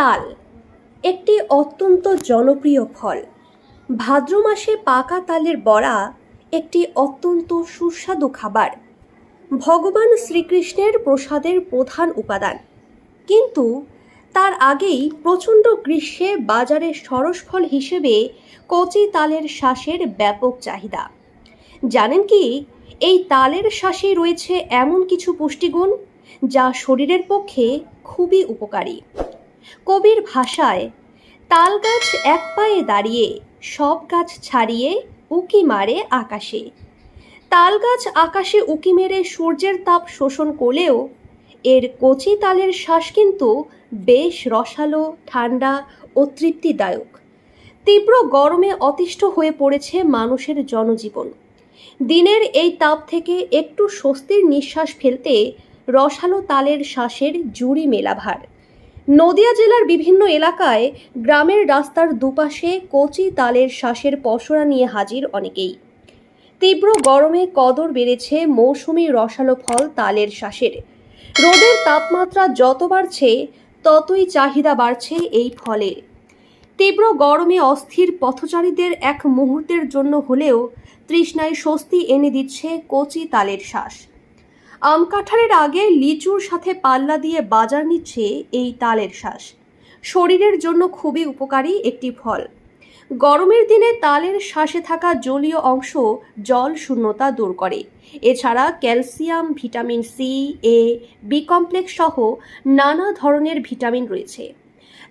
তাল, একটি অত্যন্ত জনপ্রিয় ফল। ভাদ্র মাসে পাকা তালের বড়া একটি অত্যন্ত সুস্বাদু খাবার। ভগবান শ্রীকৃষ্ণের প্রসাদের প্রধান উপাদান। কিন্তু তার আগেই প্রচণ্ড গ্রীষ্মে বাজারে সরস ফল হিসেবে কচি তালের শ্বাসের ব্যাপক চাহিদা। জানেন কি, এই তালের শ্বাসে রয়েছে এমন কিছু পুষ্টিগুণ যা শরীরের পক্ষে খুবই উপকারী। কবির ভাষায়, তাল গাছ এক পায়ে দাঁড়িয়ে, সব গাছ ছাড়িয়ে উকি মারে আকাশে। তাল গাছ আকাশে উকি মেরে সূর্যের তাপ শোষণ করলেও, এর কচি তালের শ্বাস কিন্তু বেশ রসালো, ঠান্ডা ও তৃপ্তিদায়ক। তীব্র গরমে অতিষ্ঠ হয়ে পড়েছে মানুষের জনজীবন। দিনের এই তাপ থেকে একটু স্বস্তির নিঃশ্বাস ফেলতে রসালো তালের শ্বাসের জুড়ি মেলাভার। নদিয়া জেলার বিভিন্ন এলাকায় গ্রামের রাস্তার দুপাশে কচি তালের শ্বাসের পসরা নিয়ে হাজির অনেকেই। তীব্র গরমে কদর বেড়েছে মৌসুমি রসালো ফল তালের শ্বাসের রোদের তাপমাত্রা যত বাড়ছে, ততই চাহিদা বাড়ছে এই ফলের তীব্র গরমে অস্থির পথচারীদের এক মুহূর্তের জন্য হলেও তৃষ্ণায় স্বস্তি এনে দিচ্ছে কচি তালের শ্বাস আম কাঁঠালের আগে লিচুর সাথে পাল্লা দিয়ে বাজার নিচ্ছে এই তালের শ্বাস শরীরের জন্য খুবই উপকারী একটি ফল। গরমের দিনে তালের শ্বাসে থাকা জলীয় অংশ জল শূন্যতা দূর করে। এছাড়া calcium, vitamin C, A, B complex সহ নানা ধরনের ভিটামিন রয়েছে।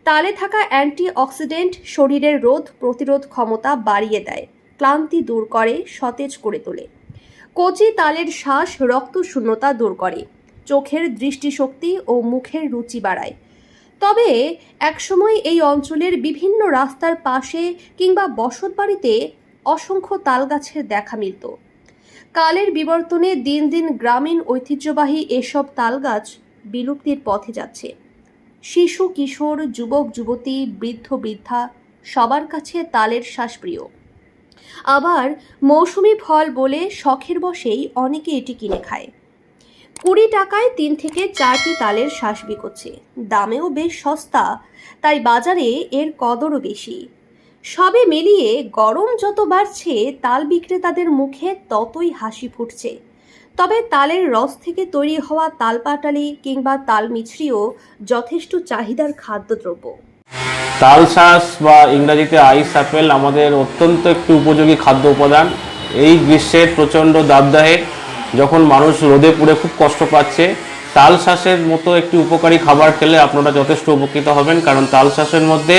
তালে থাকা অ্যান্টি অক্সিডেন্ট শরীরের রোধ প্রতিরোধ ক্ষমতা বাড়িয়ে দেয়, ক্লান্তি দূর করে, সতেজ করে তোলে। কচি তালের শ্বাস রক্ত শূন্যতা দূর করে, চোখের দৃষ্টিশক্তি ও মুখের রুচি বাড়ায়। তবে একসময় এই অঞ্চলের বিভিন্ন রাস্তার পাশে কিংবা বসতবাড়িতে অসংখ্য তাল গাছের দেখা মিলত। কালের বিবর্তনে দিন দিন গ্রামীণ ঐতিহ্যবাহী এসব তাল গাছ বিলুপ্তির পথে যাচ্ছে। শিশু, কিশোর, যুবক, যুবতী, বৃদ্ধ, বৃদ্ধা সবার কাছে তালের শ্বাস প্রিয় আবার মৌসুমি ফল বলে শখের বশেই অনেকে এটি কিনে খায়। কুড়ি টাকায় তিন থেকে চারটি তালের শ্বাস বিকোচ্ছে। দামেও বেশ সস্তা, তাই বাজারে এর কদরও বেশি। সবে মিলিয়ে গরম যত বাড়ছে, তাল বিক্রেতাদের মুখে ততই হাসি ফুটছে। তবে তালের রস থেকে তৈরি হওয়া তাল পাটালি কিংবা তাল মিছরিও যথেষ্ট চাহিদার খাদ্যদ্রব্য। তাল শাঁস বা ইংরাজিতে আইস অ্যাপেল আমাদের অত্যন্ত একটি উপযোগী খাদ্য উপাদান। এই গ্রীষ্মের প্রচণ্ড দাবদাহে যখন মানুষ রোদে পুড়ে খুব কষ্ট পাচ্ছে তাল মতো একটি উপকারী খাবার খেলে আপনারা যথেষ্ট উপকৃত হবেন, কারণ তাল মধ্যে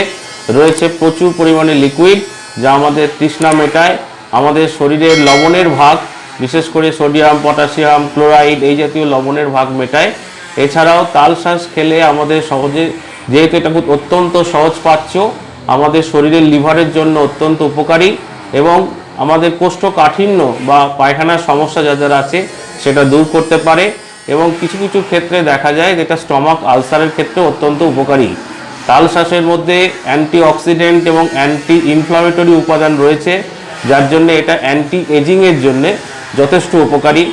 রয়েছে প্রচুর পরিমাণে লিকুইড, যা আমাদের তৃষ্ণা মেটায়, আমাদের শরীরের লবণের ভাগ, বিশেষ করে সোডিয়াম, পটাশিয়াম, ক্লোরাইড এই জাতীয় লবণের ভাগ মেটায়। এছাড়াও তাল খেলে আমাদের সহজে যেহেতু এটা অত্যন্ত সহজ পাচ্য আমাদের শরীরের লিভারের জন্য অত্যন্ত উপকারী এবং আমাদের কোষ্ঠকাঠিন্য বা পায়খানার সমস্যা যাদের আছে সেটা দূর করতে পারে এবং কিছু কিছু ক্ষেত্রে দেখা যায় যেটা স্টমাক আলসারের ক্ষেত্রে অত্যন্ত উপকারী। তাল শ্বাসের মধ্যে অ্যান্টি অক্সিডেন্ট এবং অ্যান্টি ইনফ্লামেটরি উপাদান রয়েছে, যার জন্য এটা অ্যান্টি এজিংয়ের জন্য যথেষ্ট উপকারী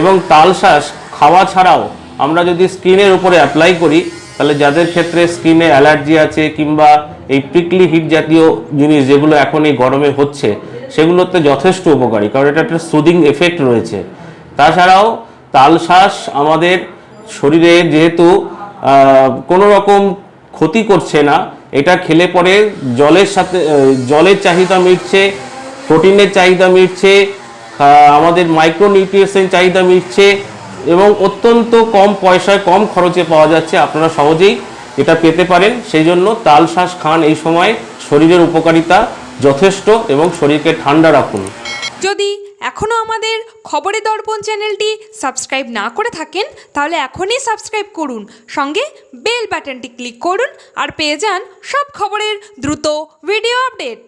এবং তাল শ্বাস খাওয়া ছাড়াও আমরা যদি স্কিনের উপরে অ্যাপ্লাই করি তাহলে যাদের ক্ষেত্রে স্কিনে অ্যালার্জি আছে কিংবা এই পিকলি হিট জাতীয় জিনিস যেগুলো এখন এই গরমে হচ্ছে, সেগুলোতে যথেষ্ট উপকারী, কারণ এটা একটা সুদিং এফেক্ট রয়েছে। তাছাড়াও তাল শ্বাস আমাদের শরীরে যেহেতু কোনো রকম ক্ষতি করছে না, এটা খেলে পরে জলের সাথে জলের চাহিদা মিটছে প্রোটিনের চাহিদা মিটছে আমাদের মাইক্রোনিউট্রিয়েন্সের চাহিদা মিটছে এবং অত্যন্ত কম পয়সায় কম খরচে পাওয়া যাচ্ছে। আপনারা সহজেই এটা পেতে পারেন। সেই জন্য তাল শ্বাস খান এই সময় শরীরের উপকারিতা যথেষ্ট এবং শরীরকে ঠান্ডা রাখুন। যদি এখনও আমাদের খবরের দর্পণ চ্যানেলটি সাবস্ক্রাইব না করে থাকেন, তাহলে এখনই সাবস্ক্রাইব করুন। সঙ্গে বেল বাটনটি ক্লিক করুন আর পেয়ে যান সব খবরের দ্রুত ভিডিও আপডেট।